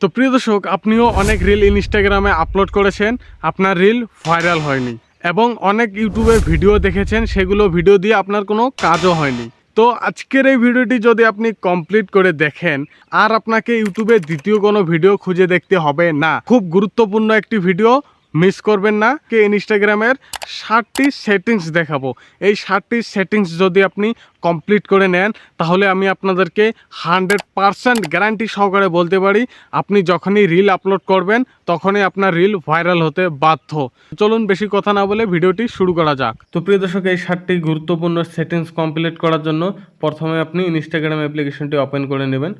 তো প্রিয় দর্শক, আপনিও অনেক রিল ইনস্টাগ্রামে আপলোড করেছেন। আপনার রিল ভাইরাল হয়নি এবং অনেক ইউটিউবে ভিডিও দেখেছেন, সেগুলো ভিডিও দিয়ে আপনার কোনো কাজও হয়নি। তো আজকের এই ভিডিওটি যদি আপনি কমপ্লিট করে দেখেন, আর আপনাকে ইউটিউবে দ্বিতীয় কোনো ভিডিও খুঁজে দেখতে হবে না, খুব গুরুত্বপূর্ণ একটি ভিডিও মিস করবেন না। কে ইনস্টাগ্রামের ষাটটি সেটিংস দেখাবো। এই ষাটটি সেটিংস যদি আপনি কমপ্লিট করে নেন, তাহলে আমি আপনাদেরকে হান্ড্রেড পারসেন্ট গ্যারান্টি সহকারে বলতে পারি, আপনি যখনই রিল আপলোড করবেন, তখনই আপনার রিল ভাইরাল হতে বাধ্য। চলুন বেশি কথা না বলে ভিডিওটি শুরু করা যাক। তো প্রিয় দর্শক, এই ষাটটি গুরুত্বপূর্ণ সেটিংস কমপ্লিট করার জন্য প্রথমে আপনি ইনস্টাগ্রাম অ্যাপ্লিকেশনটি ওপেন করে নেবেন।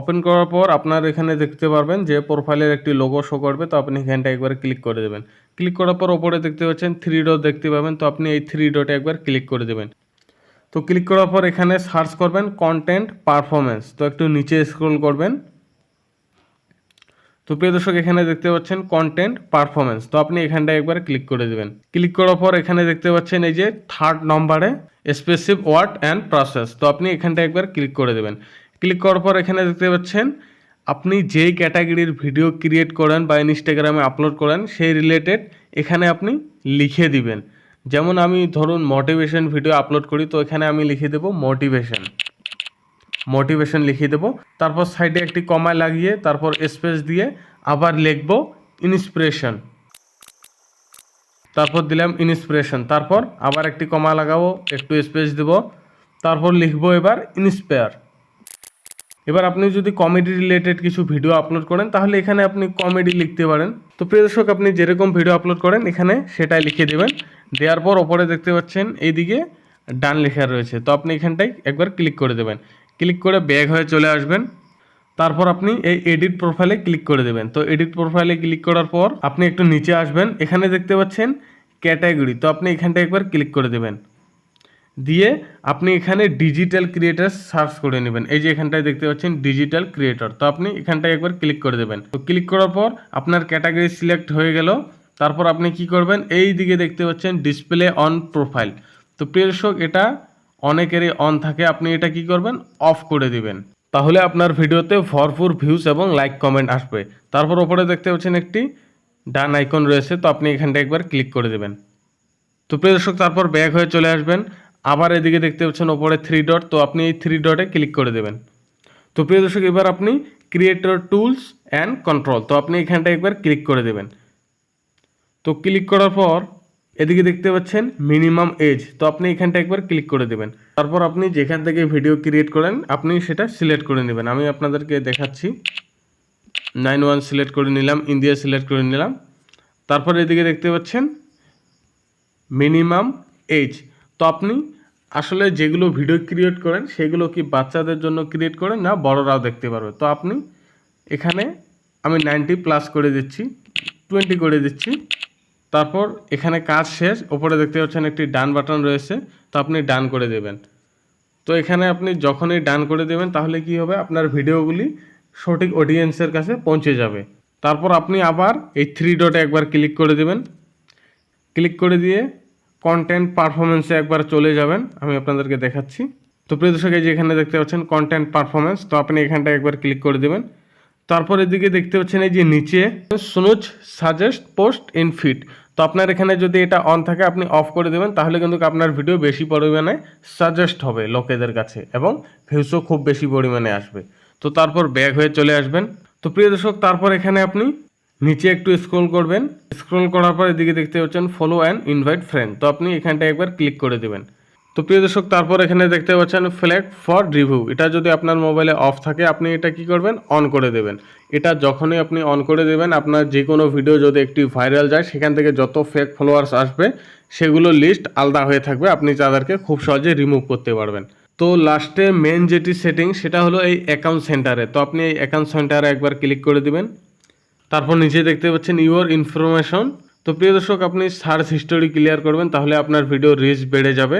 ওপেন করার পর আপনার এখানে দেখতে পারবেন যে প্রোফাইলের একটি লোগো শো করবে, তো আপনি এখানটা একবার ক্লিক করে দেবেন। ক্লিক করার পর ওপরে দেখতে পাচ্ছেন থ্রি ডট দেখতে পাবেন, তো আপনি এই থ্রি ডটে একবার ক্লিক করে দেবেন। তো ক্লিক করার পর এখানে সার্চ করবেন কন্টেন্ট পারফরমেন্স তো একটু নিচে স্ক্রল করবেন। তো প্রিয় দর্শক, এখানে দেখতে পাচ্ছেন কন্টেন্ট পারফরমেন্স তো আপনি এখানটায় একবার ক্লিক করে দেবেন। ক্লিক করার পর এখানে দেখতে পাচ্ছেন এই যে থার্ড নম্বরে স্পেসিফ ওয়ার্ড অ্যান্ড প্রসেস তো আপনি এখানটায় একবার ক্লিক করে দেবেন। ক্লিক করার পর এখানে দেখতে পাচ্ছেন আপনি যেই ক্যাটাগরির ভিডিও ক্রিয়েট করেন বা ইনস্টাগ্রামে আপলোড করেন, সেই রিলেটেড এখানে আপনি লিখে দিবেন। যেমন আমি ধরুন মোটিভেশন ভিডিও আপলোড করি, তো এখানে আমি লিখে দেবো মোটিভেশন মোটিভেশন লিখিয়ে দেবো, তারপর সাইডে একটি কমায় লাগিয়ে, তারপর স্পেস দিয়ে আবার লিখব ইন্সপিরেশন তারপর দিলাম ইন্সপিরেশন তারপর আবার একটি কমা লাগাবো, একটু স্পেস দেব, তারপর লিখব এবার ইন্সপায়ার এবার আপনি যদি কমেডি রিলেটেড কিছু ভিডিও আপলোড করেন, তাহলে এখানে আপনি কমেডি লিখতে পারেন। তো প্রিয় দর্শক, আপনি যেরকম ভিডিও আপলোড করেন, এখানে সেটাই লিখে দেবেন। দেওয়ার পর ওপরে দেখতে পাচ্ছেন, এইদিকে ডান লেখা রয়েছে। তো আপনি এখানটায় একবার ক্লিক করে দেবেন। ক্লিক করে ব্যাগ হয়ে চলে আসবেন। তারপর আপনি এই এডিট প্রোফাইলে ক্লিক করে দেবেন। তো এডিট প্রোফাইলে ক্লিক করার পর আপনি একটু নিচে আসবেন। এখানে দেখতে পাচ্ছেন ক্যাটাগরি তো আপনি এখানটায় একবার ক্লিক করে দেবেন। দিয়ে আপনি এখানে ডিজিটাল ক্রিয়েটার সার্চ করে নেবেন। এই যে এখানটায় দেখতে পাচ্ছেন ডিজিটাল ক্রিয়েটর তো আপনি এখানটায় একবার ক্লিক করে দেবেন। তো ক্লিক করার পর আপনার ক্যাটাগরি সিলেক্ট হয়ে গেল। তারপর আপনি কি করবেন? এই দিকে দেখতে পাচ্ছেন ডিসপ্লে অন প্রোফাইল তো প্রিয় দর্শক, এটা অনেকেরই অন থাকে। আপনি এটা কি করবেন? অফ করে দিবেন। তাহলে আপনার ভিডিওতে ভরপুর ভিউজ এবং লাইক কমেন্ট আসবে। তারপর ওপরে দেখতে পাচ্ছেন একটি ডান আইকন রয়েছে। তো আপনি এখানটা একবার ক্লিক করে দেবেন। তো প্রিয় দর্শক, তারপর ব্যাক হয়ে চলে আসবেন। আবার এদিকে দেখতে পাচ্ছেন ওপরে থ্রি ডট তো আপনি এই থ্রি ডটে ক্লিক করে দেবেন। তো প্রিয় দর্শক, এবার আপনি ক্রিয়েটর টুলস অ্যান্ড কন্ট্রোল তো আপনি এখানটা একবার ক্লিক করে দেবেন। তো ক্লিক করার পর এদিকে দেখতে পাচ্ছেন মিনিমাম এজ তো আপনি এখানটা একবার ক্লিক করে দেবেন। তারপর আপনি যেখান থেকে ভিডিও ক্রিয়েট করেন, আপনি সেটা সিলেক্ট করে নেবেন। আমি আপনাদেরকে দেখাচ্ছি। নাইন ওয়ান সিলেক্ট করে নিলাম ইন্ডিয়া সিলেক্ট করে নিলাম। তারপর এদিকে দেখতে পাচ্ছেন মিনিমাম এজ তো আপনি আসলে যেগুলো ভিডিও ক্রিয়েট করেন, সেগুলো কি বাচ্চাদের জন্য ক্রিয়েট করেন না বড়রাও দেখতে পারবে? তো আপনি এখানে আমি নাইনটি প্লাস করে দিচ্ছি টোয়েন্টি করে দিচ্ছি। তারপর এখানে কাজ শেষ, ওপরে দেখতে পাচ্ছেন একটি ডান বাটন রয়েছে, তো আপনি ডান করে দেবেন। তো এখানে আপনি যখনই ডান করে দেবেন, তাহলে কি হবে? আপনার ভিডিওগুলি সঠিক অডিয়েন্সের কাছে পৌঁছে যাবে। তারপর আপনি আবার এই থ্রি ডটে একবার ক্লিক করে দেবেন। ক্লিক করে দিয়ে কন্টেন্ট পারফরমেন্সে একবার চলে যাবেন, আমি আপনাদেরকে দেখাচ্ছি। তো প্রিয় দর্শক, এই যে এখানে দেখতে পাচ্ছেন কন্টেন্ট পারফরমেন্স তো আপনি এখানটা একবার ক্লিক করে দেবেন। তারপর এদিকে দেখতে পাচ্ছেন এই যে নিচে সুনুজ সাজেস্ট পোস্ট ইন ফিট তো আপনার এখানে যদি এটা অন থাকে, আপনি অফ করে দেবেন, তাহলে কিন্তু আপনার ভিডিও বেশি পরিমাণে সাজেস্ট হবে লোকেদের কাছে এবং ভিউসও খুব বেশি পরিমাণে আসবে। তো তারপর ব্যাক হয়ে চলে আসবেন। তো প্রিয় দর্শক, তারপর এখানে আপনি নিচে একটু স্ক্রল করবেন। স্ক্রল করার পর এদিকে দেখতে পাচ্ছেন ফলো অ্যান্ড ইনভাইট ফ্রেন্ড তো আপনি এখানটা একবার ক্লিক করে দেবেন। তো প্রিয় দর্শক, তারপর এখানে দেখতে পাচ্ছেন ফ্ল্যাগ ফর রিভিউ এটা যদি আপনার মোবাইলে অফ থাকে, আপনি এটা কি করবেন? অন করে দেবেন। এটা যখনই আপনি অন করে দেবেন, আপনার যে কোনো ভিডিও যদি একটি ভাইরাল যায়, সেখান থেকে যত ফেক ফলোয়ার্স আসবে, সেগুলো লিস্ট আলাদা হয়ে থাকবে। আপনি তাদেরকে খুব সহজে রিমুভ করতে পারবেন। তো লাস্টে মেন যেটি সেটিং সেটা হলো এই অ্যাকাউন্ট সেন্টারে তো আপনি এই অ্যাকাউন্ট সেন্টারে একবার ক্লিক করে দিবেন। তারপর নিচে দেখতে পাচ্ছেন ইউর ইনফরমেশন তো প্রিয় দর্শক, আপনি সার্চ হিস্টোরি ক্লিয়ার করবেন, তাহলে আপনার ভিডিও রিচ বেড়ে যাবে।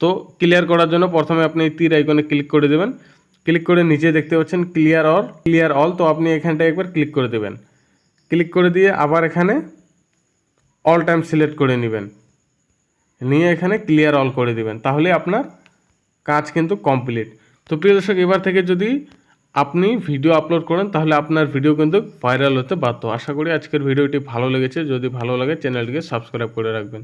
তো ক্লিয়ার করার জন্য প্রথমে আপনি তীর আইকনে ক্লিক করে দেবেন। ক্লিক করে নিচে দেখতে পাচ্ছেন ক্লিয়ার অল ক্লিয়ার অল তো আপনি এখানটায় একবার ক্লিক করে দেবেন। ক্লিক করে দিয়ে আবার এখানে অল টাইম সিলেক্ট করে নেবেন। নিয়ে এখানে ক্লিয়ার অল করে দিবেন, তাহলে আপনার কাজ কিন্তু কমপ্লিট তো প্রিয় দর্শক, এবার থেকে যদি আপনি ভিডিও আপলোড করেন, তাহলে আপনার ভিডিও কিন্তু ভাইরাল হতে বাধ্য। আশা করি আজকের ভিডিওটি ভালো লেগেছে। যদি ভালো লাগে চ্যানেলটিকে সাবস্ক্রাইব করে রাখবেন।